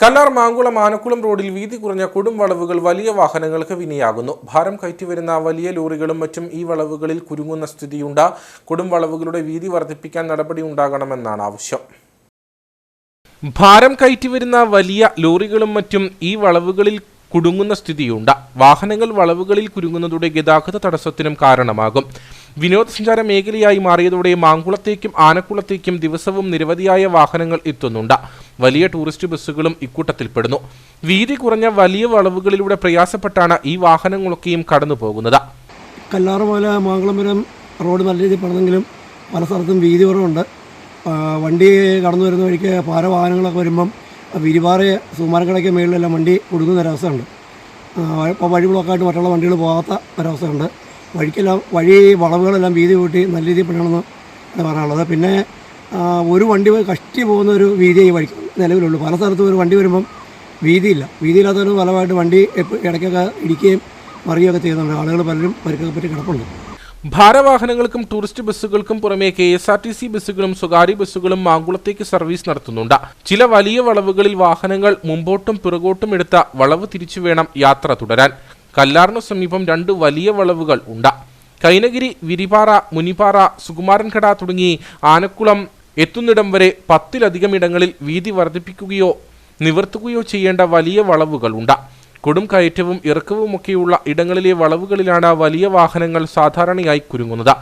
കല്ലാർ മാങ്കുളം ആനക്കുളം റോഡിൽ വീതി കുറഞ്ഞ കൊടും വളവുകൾ വലിയ വാഹനങ്ങൾക്ക് വിനിയാകുന്നു. ഭാരം കയറ്റിവരുന്ന വലിയ ലോറികളും മറ്റും ഈ വളവുകളിൽ കുരുങ്ങുന്ന സ്ഥിതിയുണ്ട്. കൊടും വളവുകളുടെ വീതി വർദ്ധിപ്പിക്കാൻ നടപടി ഉണ്ടാകണമെന്നാണ് ആവശ്യം. ഭാരം കയറ്റിവരുന്ന വലിയ ലോറികളും മറ്റും ഈ വളവുകളിൽ കുടുങ്ങുന്ന സ്ഥിതിയുണ്ട്. വാഹനങ്ങൾ വളവുകളിൽ കുരുങ്ങുന്നതോടെ ഗതാഗത തടസ്സത്തിനും കാരണമാകും. വിനോദസഞ്ചാര മേഖലയായി മാറിയതോടെ മാങ്കുളത്തേക്കും ആനക്കുളത്തേക്കും ദിവസവും നിരവധിയായ വാഹനങ്ങൾ എത്തുന്നുണ്ട്. വലിയ ടൂറിസ്റ്റ് ബസ്സുകളും ഇക്കൂട്ടത്തിൽപ്പെടുന്നു. വീതി കുറഞ്ഞ വലിയ വളവുകളിലൂടെ പ്രയാസപ്പെട്ടാണ് ഈ വാഹനങ്ങളൊക്കെയും കടന്നു പോകുന്നത് കല്ലാറുമല മാങ്കുളംപുരം റോഡ് നല്ല രീതിയിൽ പണിതെങ്കിലും പല സ്ഥലത്തും വീതി കുറവുണ്ട്. വണ്ടി കടന്നു വരുന്ന വഴിക്ക് ഭാരവാഹനങ്ങളൊക്കെ വരുമ്പം വിരിപാറ സുമാരക്കടയ്ക്ക് മുകളിലെല്ലാം വണ്ടി കൊടുക്കുന്ന ഒരവസ്ഥയുണ്ട്. ഇപ്പോൾ വഴി ബ്ലോക്കായിട്ട് മറ്റുള്ള വണ്ടികൾ പോകാത്ത ഒരവസ്ഥയുണ്ട്. വഴിക്കെല്ലാം വഴി വളവുകളെല്ലാം വീതി കൂട്ടി നല്ല രീതിയിൽ പണിയണമെന്ന് പറയാനുള്ളത്. പിന്നെ ഒരു വണ്ടി കഷ്ടി പോകുന്ന ഒരു വീതിയെ ഈ വഴിക്ക് നിലവിലുള്ളൂ. പല സ്ഥലത്തും ഒരു വണ്ടി വരുമ്പം വീതിയില്ല. വീതിയില്ലാത്തതിന് ഫലമായിട്ട് വണ്ടി ഇടയ്ക്കൊക്കെ ഇടിക്കുകയും മറിയുകയൊക്കെ ചെയ്യുന്നുണ്ട്. ആളുകൾ പലരും പരിക്കൊക്കെ പറ്റി കിടപ്പുണ്ട്. ഭാരവാഹനങ്ങൾക്കും ടൂറിസ്റ്റ് ബസ്സുകൾക്കും പുറമെ K S R T C ബസ്സുകളും സ്വകാര്യ ബസ്സുകളും മാങ്കുളത്തേക്ക് സർവീസ് നടത്തുന്നുണ്ട്. ചില വലിയ വളവുകളിൽ വാഹനങ്ങൾ മുമ്പോട്ടും പിറകോട്ടും എടുത്ത വളവ് തിരിച്ചു വേണം യാത്ര തുടരാൻ. കല്ലാറിനു സമീപം രണ്ട് വലിയ വളവുകൾ ഉണ്ട്. കൈനഗിരി വിരിപാറ മുനിപ്പാറ സുകുമാരൻകട തുടങ്ങി ആനക്കുളം എത്തുന്നിടം വരെ പത്തിലധികം ഇടങ്ങളിൽ വീതി വർദ്ധിപ്പിക്കുകയോ നിവർത്തുകയോ ചെയ്യേണ്ട വലിയ വളവുകളുണ്ട് കൊടും കയറ്റവും ഇറക്കവുമൊക്കെയുള്ള ഇടങ്ങളിലെ വളവുകളിലാണ് വലിയ വാഹനങ്ങൾ സാധാരണയായി കുരുങ്ങുന്നത്.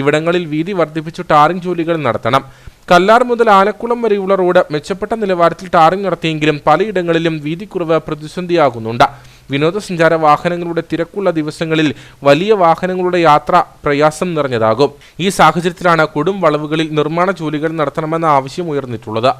ഇവിടങ്ങളിൽ വീതി വർദ്ധിപ്പിച്ച് ടാറിംഗ് ജോലികൾ നടത്തണം. കല്ലാർ മുതൽ ആനക്കുളം വരെയുള്ള റോഡ് മെച്ചപ്പെട്ട നിലവാരത്തിൽ ടാറിംഗ് നടത്തിയെങ്കിലും പലയിടങ്ങളിലും വീതിക്കുറവ് പ്രതിസന്ധിയാകുന്നുണ്ട്. വിനോദസഞ്ചാര വാഹനങ്ങളുടെ തിരക്കുള്ള ദിവസങ്ങളിൽ വലിയ വാഹനങ്ങളുടെ യാത്ര പ്രയാസം നിറഞ്ഞതാകും. ഈ സാഹചര്യത്തിലാണ് കൊടും വളവുകളിൽ നിർമ്മാണ ജോലികൾ നടത്തണമെന്ന ആവശ്യം ഉയർന്നിട്ടുള്ളത്.